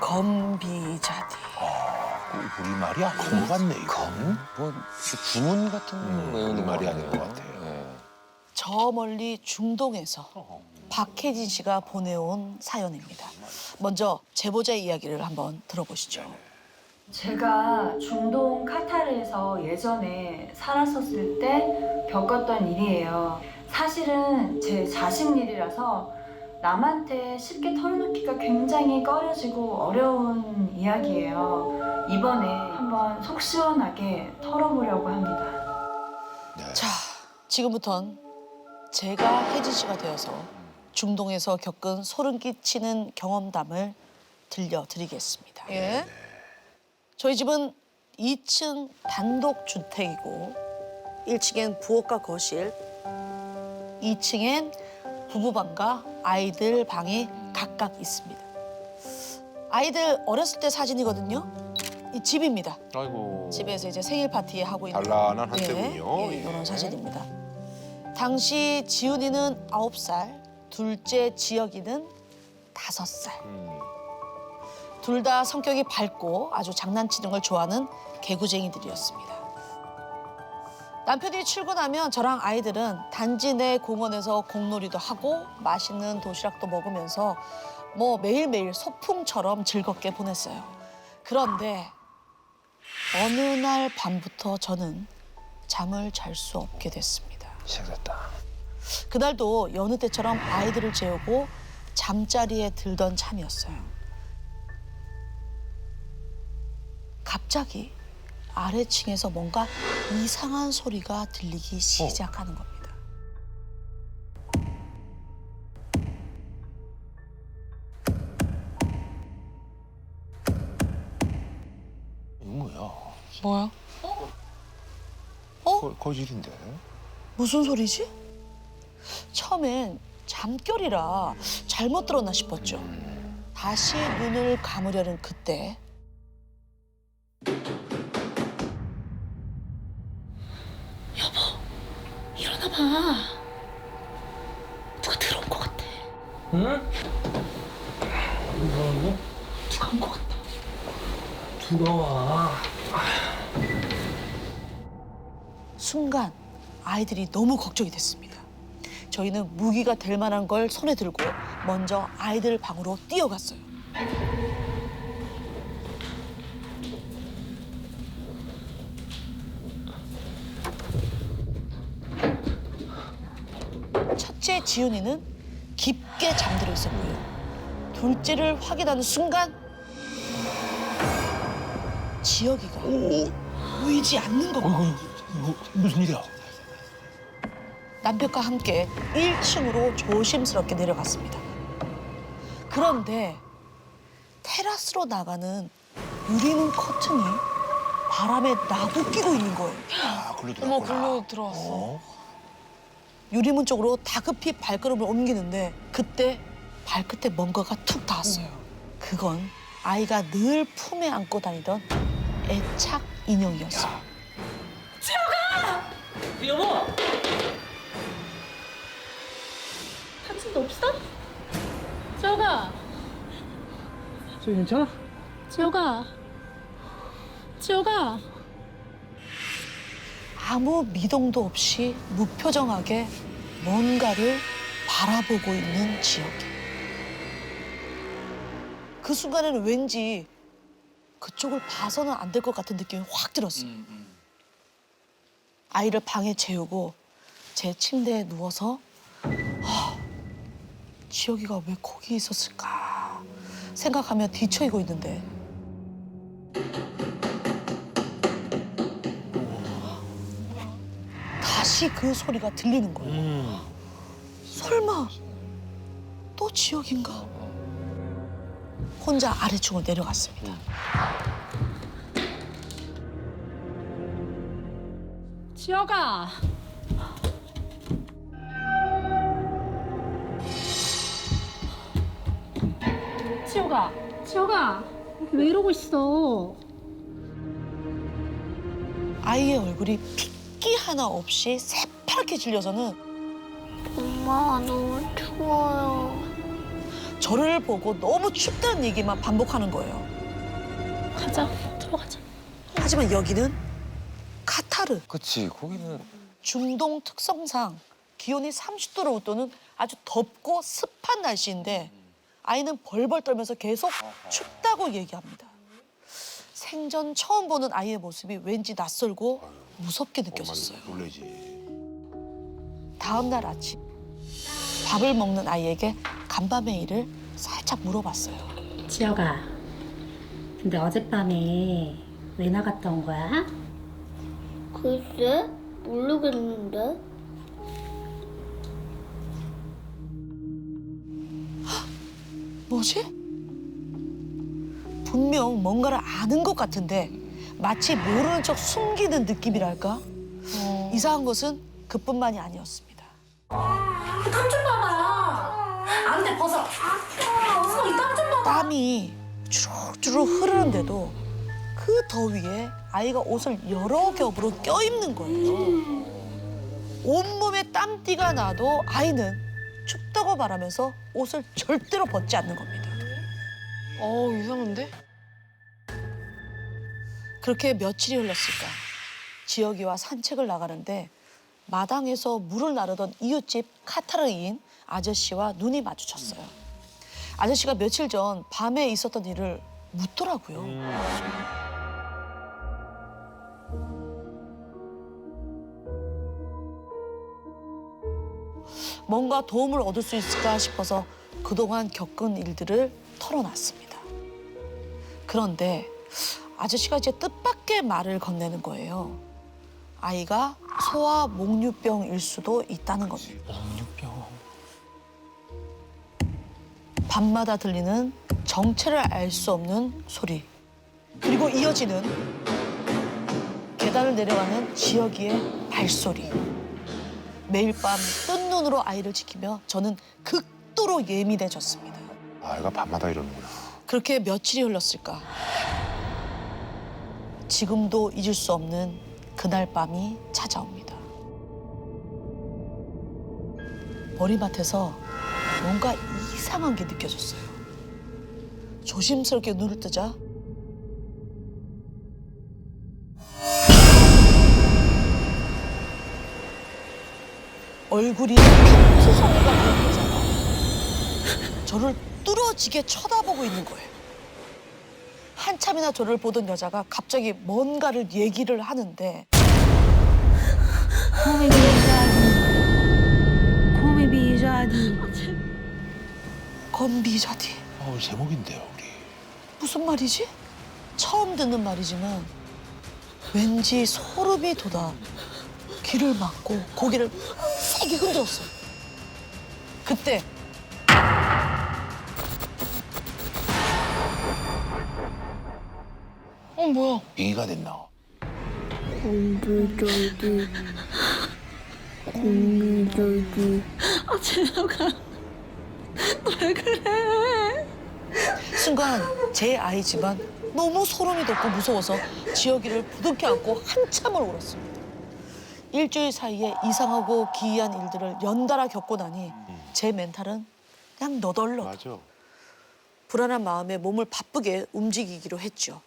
건비자디. 그 우리 말이 아닌 것 같네, 이건. 뭐 주문 같은 거 음, 외우는 거 아닌 것 같아요. 네. 저 멀리 중동에서 박혜진 씨가 보내온 사연입니다. 먼저 제보자의 이야기를 한번 들어보시죠. 제가 중동 카타르에서 예전에 살았었을 때 겪었던 일이에요. 사실은 제 자식 일이라서 남한테 쉽게 털어놓기가 굉장히 꺼려지고 어려운 이야기예요. 이번에 한번 속 시원하게 털어보려고 합니다. 네. 자, 지금부턴 제가 혜진 씨가 되어서 중동에서 겪은 소름 끼치는 경험담을 들려드리겠습니다. 예. 저희 집은 2층 단독 주택이고 1층엔 부엌과 거실, 2층엔 부부방과 아이들 방이 각각 있습니다. 아이들 어렸을 때 사진이거든요. 이 집입니다. 아이고. 집에서 이제 생일 파티 하고 있는 단란한 한때군요. 예, 예, 이런 예. 사진입니다. 당시 지훈이는 아홉 살, 둘째 지혁이는 다섯 살. 음. 둘 다 성격이 밝고 아주 장난치는 걸 좋아하는 개구쟁이들이었습니다. 남편이 출근하면 저랑 아이들은 단지 내 공원에서 공놀이도 하고 맛있는 도시락도 먹으면서 뭐 매일매일 소풍처럼 즐겁게 보냈어요. 그런데 어느 날 밤부터 저는 잠을 잘 수 없게 됐습니다. 시작됐다. 그날도 여느 때처럼 아이들을 재우고 잠자리에 들던 참이었어요. 갑자기 아래층에서 뭔가 이상한 소리가 들리기 시작하는 겁니다. 뭐야? 뭐야? 거, 거실인데. 무슨 소리지? 처음엔 잠결이라 잘못 들었나 싶었죠. 다시 눈을 감으려는 그때 봐. 누가 들어온 것 같아. 응? 뭐라고? 누가 온 것 같아. 누가 와? 순간 아이들이 너무 걱정이 됐습니다. 저희는 무기가 될 만한 걸 손에 들고 먼저 아이들 방으로 뛰어갔어요. 첫째 지훈이는 깊게 잠들어 있었고요. 둘째를 확인하는 순간 지혁이가 보이지 않는 겁니다. 어이구, 이거 무슨 일이야? 남편과 함께 1층으로 조심스럽게 내려갔습니다. 그런데 테라스로 나가는 유리문 커튼이 바람에 나도 끼고 있는 거예요. 아, 글로 들어갔구나. 어머, 글로 들어왔어. 어? 유리문 쪽으로 다급히 발걸음을 옮기는데 그때 발끝에 뭔가가 툭 닿았어요. 그건 아이가 늘 품에 안고 다니던 애착 인형이었어 요. 여보! 다친 데 없어? 지혁아! 저 괜찮아? 지혁아! 지혁아! 아무 미동도 없이 무표정하게 뭔가를 바라보고 있는 지역이. 그 순간에는 왠지 그쪽을 봐서는 안 될 것 같은 느낌이 확 들었어요. 아이를 방에 재우고 제 침대에 누워서 아, 지혁이가 왜 거기 있었을까 생각하며 뒤처이고 있는데 다시 그 소리가 들리는 거예요. 음. 설마 또 지역인가? 혼자 아래층으로 내려갔습니다. 지혁아! 지혁아! 지혁아! 왜 이러고 있어? 아이의 얼굴이 핏기 하나 없이 새파랗게 질려서는 엄마 너무 추워요. 저를 보고 너무 춥다는 얘기만 반복하는 거예요. 가자. 들어가자. 하지만 여기는 카타르. 그치 거기는 중동 특성상 기온이 30도를 웃도는 아주 덥고 습한 날씨인데 아이는 벌벌 떨면서 계속 춥다고 얘기합니다. 생전 처음 보는 아이의 모습이 왠지 낯설고 무섭게 느껴졌어요. 놀래지. 다음 날 아침 밥을 먹는 아이에게 간밤의 일을 살짝 물어봤어요. 지혁아. 근데 어젯밤에 왜 나갔다 온 거야? 글쎄, 모르겠는데. 뭐지? 분명 뭔가를 아는 것 같은데 마치 모르는 척 숨기는 느낌이랄까? 이상한 것은 그뿐만이 아니었습니다. 땀이 주룩주룩 흐르는데도 그 더위에 아이가 옷을 여러 겹으로 껴입는 거예요. 온몸에 땀띠가 나도 아이는 춥다고 말하면서 옷을 절대로 벗지 않는 겁니다. 어 이상한데? 그렇게 며칠이 흘렀을까. 지혁이와 산책을 나가는데 마당에서 물을 나르던 이웃집 카타르인 아저씨와 눈이 마주쳤어요. 아저씨가 며칠 전 밤에 있었던 일을 묻더라고요. 뭔가 도움을 얻을 수 있을까 싶어서 그동안 겪은 일들을 털어놨습니다. 그런데 아저씨가 이제 뜻밖의 말을 건네는 거예요. 아이가 소아 목류병일 수도 있다는 겁니다. 목류병 밤마다 들리는 정체를 알 수 없는 소리. 그리고 이어지는 계단을 내려가는 지혁이의 발소리. 매일 밤 뜬 눈으로 아이를 지키며 저는 극도로 예민해졌습니다. 아이가 밤마다 이러는구나. 그렇게 며칠이 흘렀을까. 지금도 잊을 수 없는 그날 밤이 찾아옵니다. 머리맡에서 뭔가 이상한 게 느껴졌어요. 조심스럽게 눈을 뜨자 얼굴이 핑크색으로 된 여자가 저를 뚫어지게 쳐다보고 있는 거예요. 한참이나 저를 보던 여자가 갑자기 뭔가를 얘기를 하는데. Come 비자디. 건비자디 어 제목인데요 우리. 무슨 말이지? 처음 듣는 말이지만 왠지 소름이 돋아 귀를 막고 고개를 세게 흔들었어요. 그때 어 뭐야? 얘기가 됐나? 공주저기. 공주저기. 순간 제 아이지만 너무 소름이 돋고 무서워서 지혁이를 부둥켜 안고 한참을 울었습니다. 일주일 사이에 이상하고 기이한 일들을 연달아 겪고 나니 제 멘탈은 그냥 너덜너 맞아. 불안한 마음에 몸을 바쁘게 움직이기로 했죠.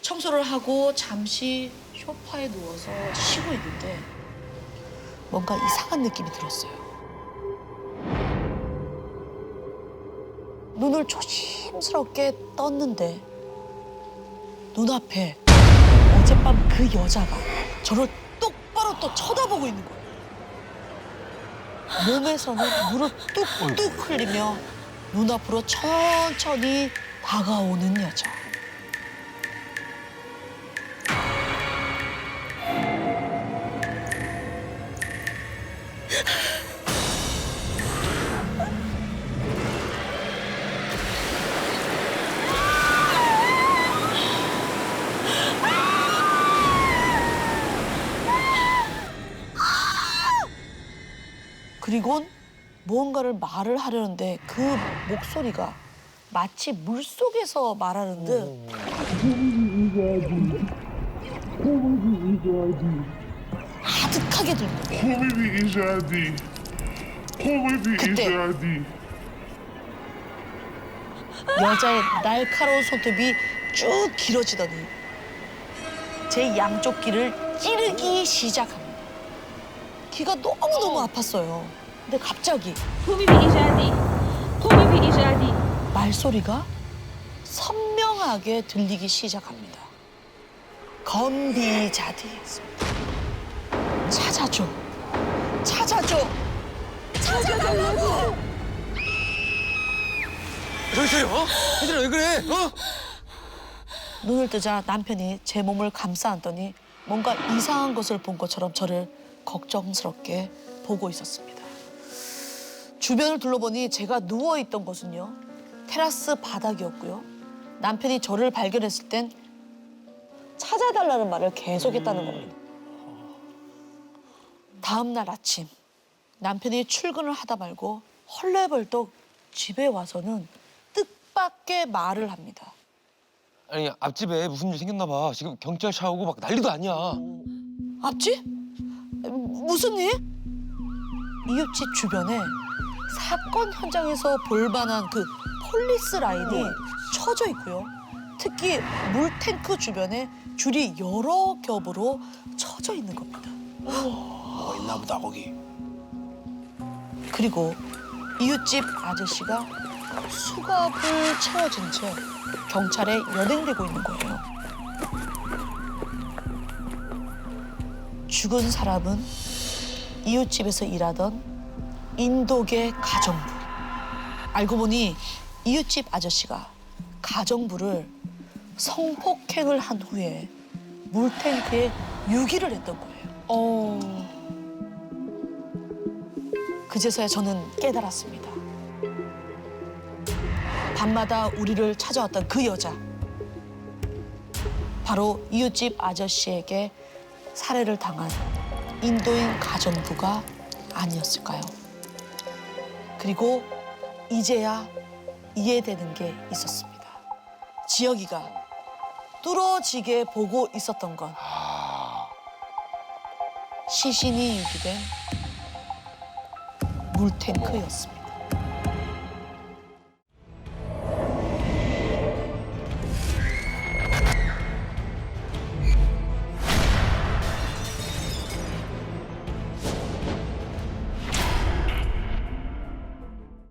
청소를 하고 잠시 소파에 누워서 쉬고 있는데 뭔가 이상한 느낌이 들었어요. 눈을 조심스럽게 떴는데 눈앞에 어젯밤 그 여자가 저를 똑바로 또 쳐다보고 있는 거예요. 몸에서는 물을 뚝뚝 흘리며 눈앞으로 천천히 다가오는 여자. 그리곤 무언가를 말을 하려는데 그 목소리가 마치 물 속에서 말하는 듯 아득하게 거예요. Come vi Ijadi. Come. 여자의 날카로운 손톱이 쭉 길어지더니 제 양쪽 귀를 찌르기 시작합니다. 귀가 너무너무 아팠어요. 근데 갑자기 Come Birijadi. Come Birijadi. 말소리가 선명하게 들리기 시작합니다. 건비자디. 찾아줘. 찾아줘. 찾아달라고. 정신 차려, 어? 얘들아, 왜 그래, 어? 눈을 뜨자 남편이 제 몸을 감싸 안더니 뭔가 이상한 것을 본 것처럼 저를 걱정스럽게 보고 있었습니다. 주변을 둘러보니 제가 누워 있던 곳은요 테라스 바닥이었고요. 남편이 저를 발견했을 땐 찾아달라는 말을 계속했다는 겁니다. 다음 날 아침 남편이 출근을 하다 말고 헐레벌떡 집에 와서는 뜻밖의 말을 합니다. 아니, 앞집에 무슨 일 생겼나 봐. 지금 경찰 차 오고 막 난리도 아니야. 앞집? 무슨 일? 이웃집 주변에 사건 현장에서 볼만한 그 폴리스 라인이 쳐져 있고요. 특히 물탱크 주변에 줄이 여러 겹으로 쳐져 있는 겁니다. 뭐가 있나 보다 거기. 그리고 이웃집 아저씨가 수갑을 채워진 채 경찰에 연행되고 있는 거예요. 죽은 사람은 이웃집에서 일하던 인도계 가정부. 알고 보니 이웃집 아저씨가 가정부를 성폭행을 한 후에 물탱크에 유기를 했던 거예요. 어. 그제서야 저는 깨달았습니다. 밤마다 우리를 찾아왔던 그 여자. 바로 이웃집 아저씨에게 살해를 당한 인도인 가정부가 아니었을까요? 그리고 이제야 이해되는 게 있었습니다. 지혁이가 뚫어지게 보고 있었던 건 시신이 유기된 물탱크였습니다.